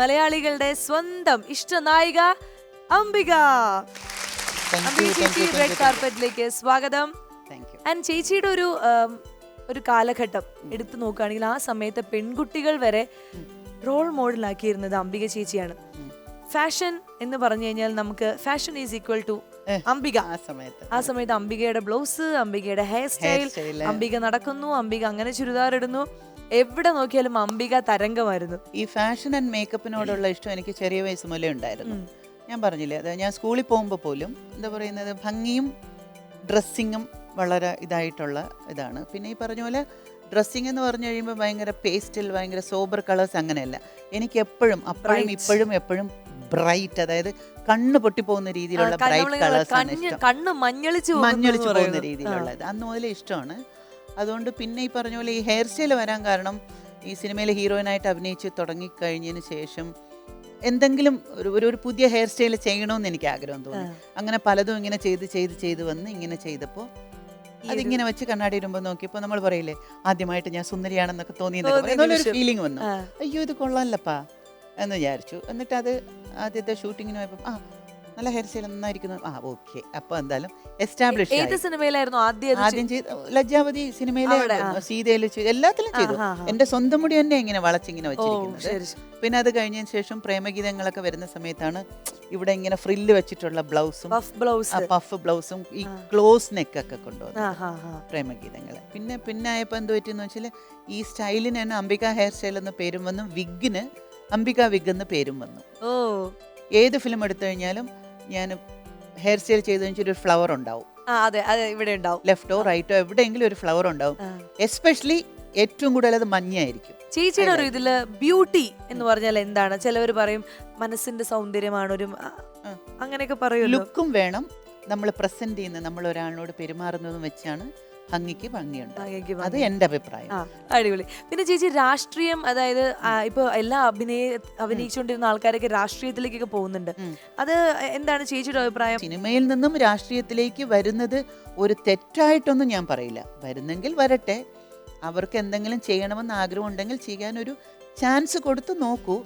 മലയാളികളുടെ സ്വന്തം ഇഷ്ട നായിക അംബിക. അംബിക ചേച്ചി റെഡ് കാർപ്പറ്റിലേക്ക് സ്വാഗതം. ആൻഡ് ചേച്ചിയുടെ ഒരു ഒരു കാലഘട്ടം എടുത്തു നോക്കുകയാണെങ്കിൽ ആ സമയത്തെ പെൺകുട്ടികൾ വരെ റോൾ മോഡലാക്കിയിരുന്നത് അംബിക ചേച്ചിയാണ്. ഫാഷൻ എന്ന് പറഞ്ഞു കഴിഞ്ഞാൽ നമുക്ക് fashion is equal to Ambika. ആ സമയത്ത്. ആ സമയത്ത് അംബികയുടെ ബ്ലൗസ് അംബികയുടെ ഹെയർ സ്റ്റൈൽ അംബിക നടക്കുന്നു അംബിക അങ്ങനെ ചുരിദാർ ഇടുന്നു. എവിടെ നോക്കിയാലും അംബിക തരംഗമായിരുന്നു. ഈ ഫാഷൻ ആൻഡ് മേക്കപ്പിനോടുള്ള ഇഷ്ടം എനിക്ക് ചെറിയ വയസ്സ് മുതലേ ഉണ്ടായിരുന്നു. ഞാൻ പറഞ്ഞില്ലേ അതായത് ഞാൻ സ്കൂളിൽ പോകുമ്പോൾ പോലും എന്താ പറയുന്നത് ഭംഗിയും ഡ്രസ്സിങ്ങും വളരെ ഇതായിട്ടുള്ള ഇതാണ്. പിന്നെ ഈ പറഞ്ഞ പോലെ ഡ്രസ്സിങ് എന്ന് പറഞ്ഞു കഴിയുമ്പോൾ ഭയങ്കര പേസ്റ്റിൽ ഭയങ്കര സോബർ കളേഴ്സ് അങ്ങനെയല്ല. എനിക്ക് എപ്പോഴും അപ്പോഴും ഇപ്പോഴും എപ്പോഴും ബ്രൈറ്റ് അതായത് കണ്ണ് പൊട്ടിപ്പോകുന്ന രീതിയിലുള്ള ബ്രൈറ്റ് കളേഴ്സ് ആണ് ഇഷ്ടം. കണ്ണ് മഞ്ഞളിച്ചു മഞ്ഞളിച്ച് പോകുന്ന. രീതിയിലുള്ളത്. അന്ന് മുതലേ ഇഷ്ടമാണ്. അതുകൊണ്ട് പിന്നെ ഈ പറഞ്ഞ പോലെ ഈ ഹെയർ സ്റ്റൈൽ വരാൻ കാരണം ഈ സിനിമയിലെ ഹീറോയിനായിട്ട് അഭിനയിച്ച് തുടങ്ങിക്കഴിഞ്ഞതിന് ശേഷം എന്തെങ്കിലും ഒരു ഒരു- പുതിയ ഹെയർ സ്റ്റൈൽ ചെയ്യണമെന്ന് എനിക്ക് ആഗ്രഹം തോന്നി. അങ്ങനെ പലതും ഇങ്ങനെ ചെയ്ത് ചെയ്ത് ചെയ്ത് വന്ന് ഇങ്ങനെ ചെയ്തപ്പോൾ അതിങ്ങനെ വെച്ച് കണ്ണാടി ഇടുമ്പോൾ നോക്കിയപ്പോൾ നമ്മൾ പറയില്ലേ ആദ്യമായിട്ട് ഞാൻ സുന്ദരിയാണെന്നൊക്കെ തോന്നി തോന്നിയ ഫീലിംഗ് വന്നു. അയ്യോ ഇത് കൊള്ളാമല്ലപ്പാ എന്ന് വിചാരിച്ചു. എന്നിട്ട് അത് ആദ്യത്തെ ഷൂട്ടിങ്ങിന് പോയപ്പോൾ ആ നല്ല ഹെയർ സ്റ്റൈൽ നന്നായിരിക്കുന്നു. ആ ഓക്കെ അപ്പൊ എന്തായാലും എസ്റ്റാബ്ലിഷ് ഏത് സിനിമയിലായിരുന്നു ആദ്യം ആദ്യം ചെയ്ത് ലജ്ജാവതി സിനിമയിലെ. സീതയിൽ എല്ലാത്തിലും ചെയ്തു. എന്റെ സ്വന്തം മുടി തന്നെ ഇങ്ങനെ വളച്ചിങ്ങനെ വെച്ചിരിക്കുന്നു വെച്ചിരിക്കുന്നത്. പിന്നെ അത് കഴിഞ്ഞതിന് ശേഷം പ്രേമഗീതങ്ങളൊക്കെ വരുന്ന സമയത്താണ് ഇവിടെ ഇങ്ങനെ ഫ്രില്ല് വെച്ചിട്ടുള്ള ബ്ലൗസും പഫ് ബ്ലൗസ് പഫ് ബ്ലൗസും ഈ ക്ലോസ് നെക്കൊക്കെ കൊണ്ടുവന്നു ആ ഹാ ഹാ പ്രേമഗീതങ്ങൾ പിന്നെ പിന്നെ ആയപ്പോൾ എന്ത് പറ്റിയെന്ന് വെച്ചാൽ ഈ സ്റ്റൈലിന് തന്നെ അംബിക ഹെയർ സ്റ്റൈൽ എന്ന പേരും വന്നു വിഗിന് അംബിക വിഗ് എന്ന പേരും വന്നു. ഓ. ഏത് ഫിലിം എടുത്തു കഴിഞ്ഞാലും ഞാൻ ഹെയർ സ്റ്റൈൽ ചെയ്ത് കഴിഞ്ഞാൽ ഒരു ഫ്ലവർ ഉണ്ടാവും. ആ അതെ അതെ ഇവിടെ ഉണ്ടാവും. ലെഫ്റ്റോ റൈറ്റോ എവിടെയെങ്കിലും ഒരു ഫ്ലവർ ഉണ്ടാവും. ആ. എസ്പെഷ്യലി ഏറ്റവും കൂടുതൽ അത് മഞ്ഞയായിരിക്കും. ചേച്ചിയുടെ ഒരു ഇതിൽ ബ്യൂട്ടി എന്ന് പറഞ്ഞാൽ എന്താണ്? ചിലവർ പറയും മനസ്സിന്റെ സൗന്ദര്യമാണ് ഒരു ആ, ആ. അങ്ങനെയൊക്കെ പറയുമല്ലോ? ലുക്കും വേണം. നമ്മൾ പ്രസന്റ് ചെയ്യുന്ന നമ്മൾ ഒരാളിനോട് പെരുമാറുന്നതും വെച്ചാണ് ഭംഗിക്ക് ഭംഗിയുണ്ട്. അത് എന്റെ എന്റെ അഭിപ്രായം. അടിപൊളി. പിന്നെ ചേച്ചി രാഷ്ട്രീയം അതായത് ഇപ്പൊ എല്ലാ അഭിനയ അഭിനയിച്ചുകൊണ്ടിരുന്ന ആൾക്കാരൊക്കെ രാഷ്ട്രീയത്തിലേക്കൊക്കെ പോകുന്നുണ്ട്. അത് എന്താണ് ചേച്ചിയുടെ അഭിപ്രായം? സിനിമയിൽ നിന്നും രാഷ്ട്രീയത്തിലേക്ക് വരുന്നത് ഒരു തെറ്റായിട്ടൊന്നും ഞാൻ പറയില്ല. വരുന്നെങ്കിൽ വരട്ടെ. അവർക്ക് എന്തെങ്കിലും ചെയ്യണമെന്ന് ആഗ്രഹം ഉണ്ടെങ്കിൽ ചെയ്യാൻ ഒരു ചാൻസ് കൊടുത്ത് നോക്കൂ.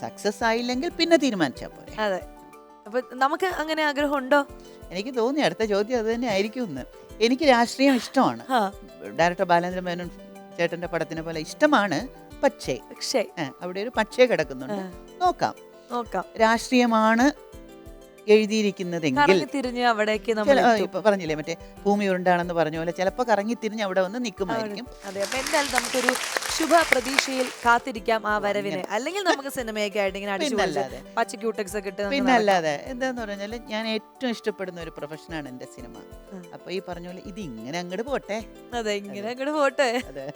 സക്സസ് ആയില്ലെങ്കിൽ പിന്നെ തീരുമാനിച്ചാൽ പോരെ. അതെ. അപ്പൊ നമുക്ക് അങ്ങനെ ആഗ്രഹം ഉണ്ടോ എനിക്ക് തോന്നി അടുത്ത ചോദ്യം അത് തന്നെ ആയിരിക്കും എനിക്ക് രാഷ്ട്രീയം ഇഷ്ടമാണ്. ഡയറക്ടർ ബാലേന്ദ്ര മേനോൻ ചേട്ടന്റെ പടത്തിനെ പോലെ ഇഷ്ടമാണ്. പക്ഷേ പക്ഷേ. അവിടെ ഒരു പക്ഷേ കിടക്കുന്നുണ്ട്. നോക്കാം. നോക്കാം. രാഷ്ട്രീയമാണ് എഴുതിയിരിക്കുന്നതെങ്കിൽ തിരിഞ്ഞ് അവിടേക്ക് നമ്മൾ പറഞ്ഞില്ലേ മറ്റേ ഭൂമി ഉരുണ്ടാണെന്ന് പറഞ്ഞ പോലെ ചിലപ്പോൾ കറങ്ങി തിരിഞ്ഞ് അവിടെ വന്ന് നിൽക്കുമായിരിക്കും. അതെ അപ്പൊ എന്തായാലും നമുക്കൊരു ശുഭ പ്രതീക്ഷയിൽ കാത്തിരിക്കാം ആ വരവിന്. അല്ലെങ്കിൽ നമുക്ക് സിനിമയൊക്കെ ആയിട്ട് ഇങ്ങനെ അടിച്ചു പച്ച ക്യൂട്ടക്സ് ഒക്കെ ഇട്ട് പിന്നെ അല്ലാതെ എന്താന്ന് പറഞ്ഞാൽ ഞാൻ ഏറ്റവും ഇഷ്ടപ്പെടുന്ന ഒരു പ്രൊഫഷനാണ് എന്റെ സിനിമ. അപ്പൊ ഈ പറഞ്ഞ പോലെ ഇത് ഇങ്ങനെ അങ്ങോട്ട് പോട്ടെ. അതെ ഇങ്ങനെ അങ്ങോട്ട് പോട്ടെ. അതെ.